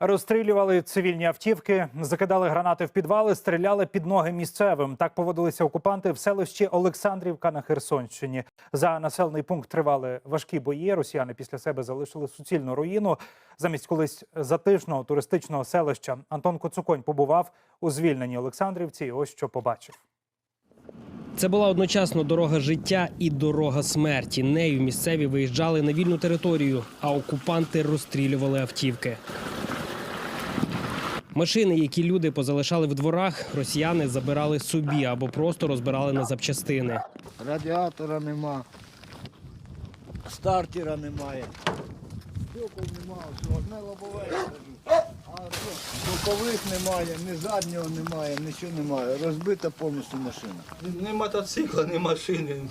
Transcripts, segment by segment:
Розстрілювали цивільні автівки, закидали гранати в підвали, стріляли під ноги місцевим. Так поводилися окупанти в селищі Олександрівка на Херсонщині. За населений пункт тривали важкі бої. Росіяни після себе залишили суцільну руїну. Замість колись затишного туристичного селища Антон Коцуконь побував у звільненій Олександрівці. І ось що побачив. Це була одночасно дорога життя і дорога смерті. Нею місцеві виїжджали на вільну територію, а окупанти розстрілювали автівки. Машини, які люди позалишали в дворах, росіяни забирали собі або просто розбирали на запчастини. Радіатора нема, стартера немає. Стекол немає, одне лобове бокових немає, ні заднього немає, нічого немає. Розбита повністю машина. Ні мотоцикла, ні машини,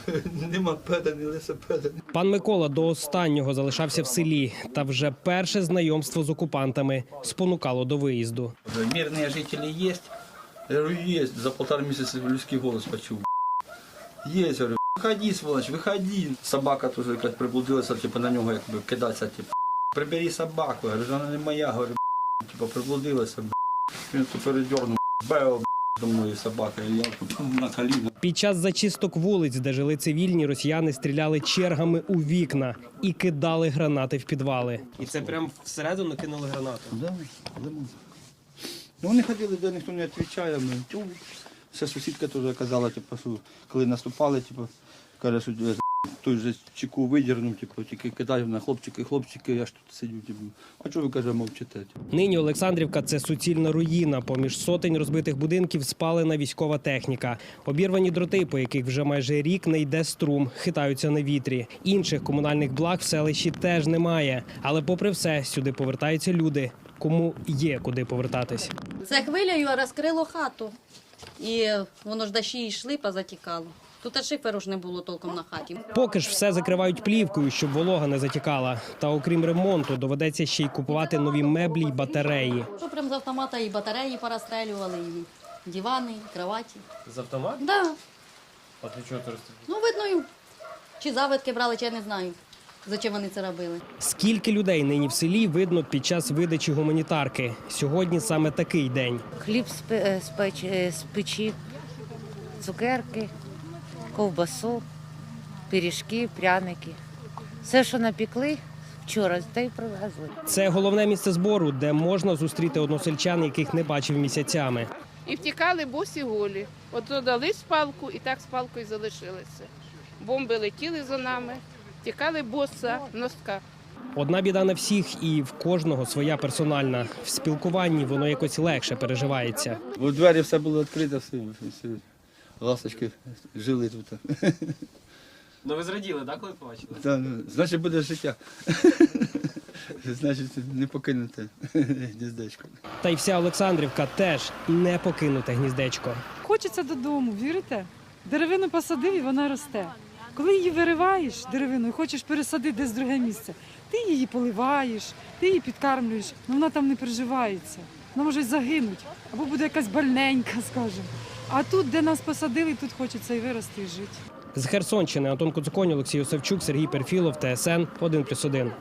ні мопеда, ні велосипеда. Пан Микола до останнього залишався в селі, та вже перше знайомство з окупантами спонукало до виїзду. Мирные жители есть? Я говорю, есть. За полтора месяца людский голос почув. Есть, говорю, выходи, сволочь, выходи. Собака тоже якась приблудилася, типу, на нього якби кидатися, типу. Прибери собаку, я говорю, вона не моя, говорю, типу, приблудилася. Він тут передернув, бео, до мною собака, і я тут на коліна. Під час зачисток вулиць, де жили цивільні, росіяни стріляли чергами у вікна і кидали гранати в підвали. І це прямо всередину кинули гранату. Да, да. Ну, вони ходили, де ніхто не відповідає. Ми. Ще сусідка теж казала, типу, що коли наступали, типу, каже, що е, той же чеку видірнув, типу, тільки кидаю на хлопчики, хлопчики, я ж тут сидю. Типу. А чого ви каже, мовчите? Нині Олександрівка це суцільна руїна. Поміж сотень розбитих будинків спалена військова техніка. Обірвані дроти, по яких вже майже рік не йде струм, хитаються на вітрі. Інших комунальних благ в селищі теж немає. Але, попри все, сюди повертаються люди, кому є куди повертатись. Це хвилею розкрило хату. І воно ж дощі йшли, позатікало. Тут і шиферу ж не було толком на хаті. Поки ж все закривають плівкою, щоб волога не затікала. Та окрім ремонту, доведеться ще й купувати нові меблі й батареї. Що прям з автомата і батареї порозстрелювали, і дивани, і кроваті. З автомату? Да. А ти чого ти Ну, видно, чи завитки брали, чи я не знаю. Зачем вони це робили? Скільки людей нині в селі видно під час видачі гуманітарки. Сьогодні саме такий день. хліб з, е, е, з печі, цукерки, ковбасу, пиріжки, пряники. Все, що напекли вчора, те й привезли. Це головне місце збору, де можна зустріти односельчан, яких не бачив місяцями. І втікали босі голі. От додали спалку і так з палкою залишилися. Бомби летіли за нами, втікали боса в носках. Одна біда на всіх, і в кожного своя персональна. В спілкуванні воно якось легше переживається. У двері все було відкрите, все, все. Ласточки жили тут. Ну ви зраділи, так, коли побачили? Та, ну, значить буде життя. Значить, не покинете гніздечко. Та й вся Олександрівка теж не покинуте гніздечко. Хочеться додому, вірите? Деревину посадив і вона росте. Коли її вириваєш деревину і хочеш пересадити десь в друге місце, ти її поливаєш, ти її підкармлюєш, але вона там не приживається. Вона може загинуть, або буде якась больненька, скажімо. А тут, де нас посадили, тут хочеться і вирости, і жити. З Херсонщини Антон Куцуконь, Олексій Осавчук, Сергій Перфілов, ТСН 1+,1.